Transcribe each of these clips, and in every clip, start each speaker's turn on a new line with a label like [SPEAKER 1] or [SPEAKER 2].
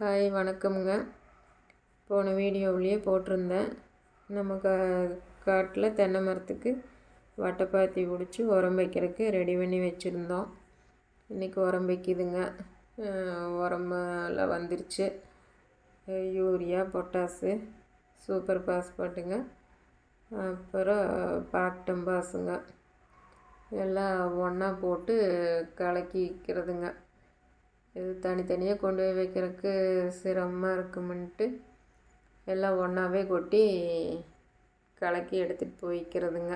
[SPEAKER 1] Hi வணக்கம்ங்க. போன வீடியோவிலேயே போட்டிருந்தேன். நம்ம கா காட்டில் தென்னை மரத்துக்கு வட்டைப்பாத்தி பிடிச்சி உரம் வைக்கிறதுக்கு ரெடி பண்ணி வச்சுருந்தோம். இன்றைக்கி உரம் வைக்கிதுங்க. உரமெல்லாம் வந்துருச்சு. யூரியா பொட்டாசு சூப்பர் பாஸ்பாட்டுங்க அப்புறம் பாக்டம் பாஸுங்க எல்லாம் ஒன்றா போட்டு கலக்கிக்கிறதுங்க இது தனித்தனியாக கொண்டு போய் வைக்கிறதுக்கு சிரமமாக இருக்குமென்ட்டு எல்லாம் ஒன்றாவே கொட்டி கலக்கி எடுத்துகிட்டு போய்க்கிறதுங்க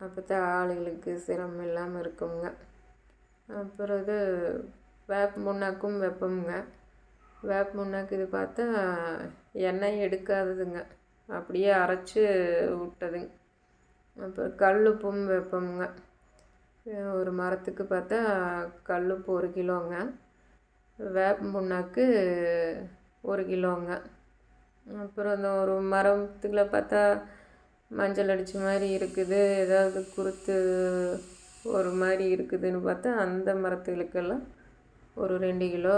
[SPEAKER 1] அப்போ தான் ஆளுகளுக்கு சிரமம் இல்லாமல் இருக்குங்க அப்புறம் இது வேப்ப முன்னாக்கும் வைப்போமுங்க. வேப்ப முன்னாக்கு இது பார்த்தா எண்ணெய் எடுக்காததுங்க. அப்படியே அரைச்சி விட்டதுங்க. அப்புறம் கல்லுப்பும் வைப்போமுங்க. ஒரு மரத்துக்கு பார்த்தா கல்லுப்பு ஒரு கிலோங்க. வேப்பம் புண்ணாக்கு ஒரு கிலோங்க. அப்புறம் அந்த ஒரு மரத்துக்குள்ள பார்த்தா மஞ்சள் அடித்த மாதிரி இருக்குது. ஏதாவது குருத்து ஒரு மாதிரி இருக்குதுன்னு பார்த்தா அந்த மரத்துகளுக்கெல்லாம் ஒரு ரெண்டு கிலோ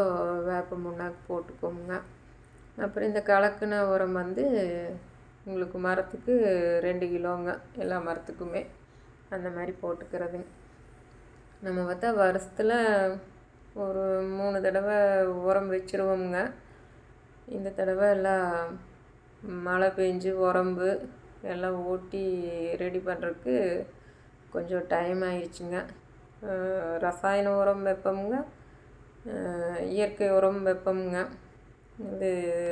[SPEAKER 1] வேப்ப முன்னாக்கு போட்டுக்கோங்க. அப்புறம் இந்த கலக்குன உரம் வந்து உங்களுக்கு மரத்துக்கு ரெண்டு கிலோங்க எல்லா மரத்துக்குமே. அந்த மாதிரி போட்டுக்கிறதுங்க நம்ம பார்த்தா வருஷத்தில் ஒரு மூணு தடவை உரம் வச்சுருவோமுங்க. இந்த தடவை எல்லாம் மழை பெஞ்சு உரம்பு எல்லாம் ஓட்டி ரெடி பண்ணுறதுக்கு கொஞ்சம் டைம் ஆயிடுச்சுங்க. ரசாயன உரம் வைப்போமுங்க. இயற்கை உரம் வைப்போமுங்க. இது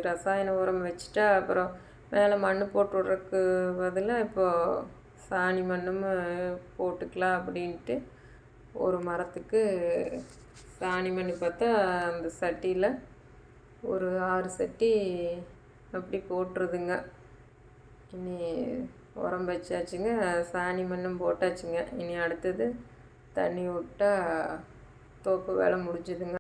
[SPEAKER 1] ரசாயன உரம் வச்சுட்டா அப்புறம் மேலே மண் போட்டு விட்றதுக்கு பதிலாக இப்போது சாணி மண்ணும் போட்டுக்கலாம் அப்படின்ட்டு ஒரு மரத்துக்கு சாணி பண்ணி பார்த்தா அந்த சட்டியில் ஒரு ஆறு சட்டி அப்படி போட்டுருதுங்க. இனி உரம் வச்சாச்சுங்க. சாணி மண்ணும் போட்டாச்சுங்க. இனி அடுத்தது தண்ணி விட்டா தோப்பு வேலை முடிஞ்சுதுங்க.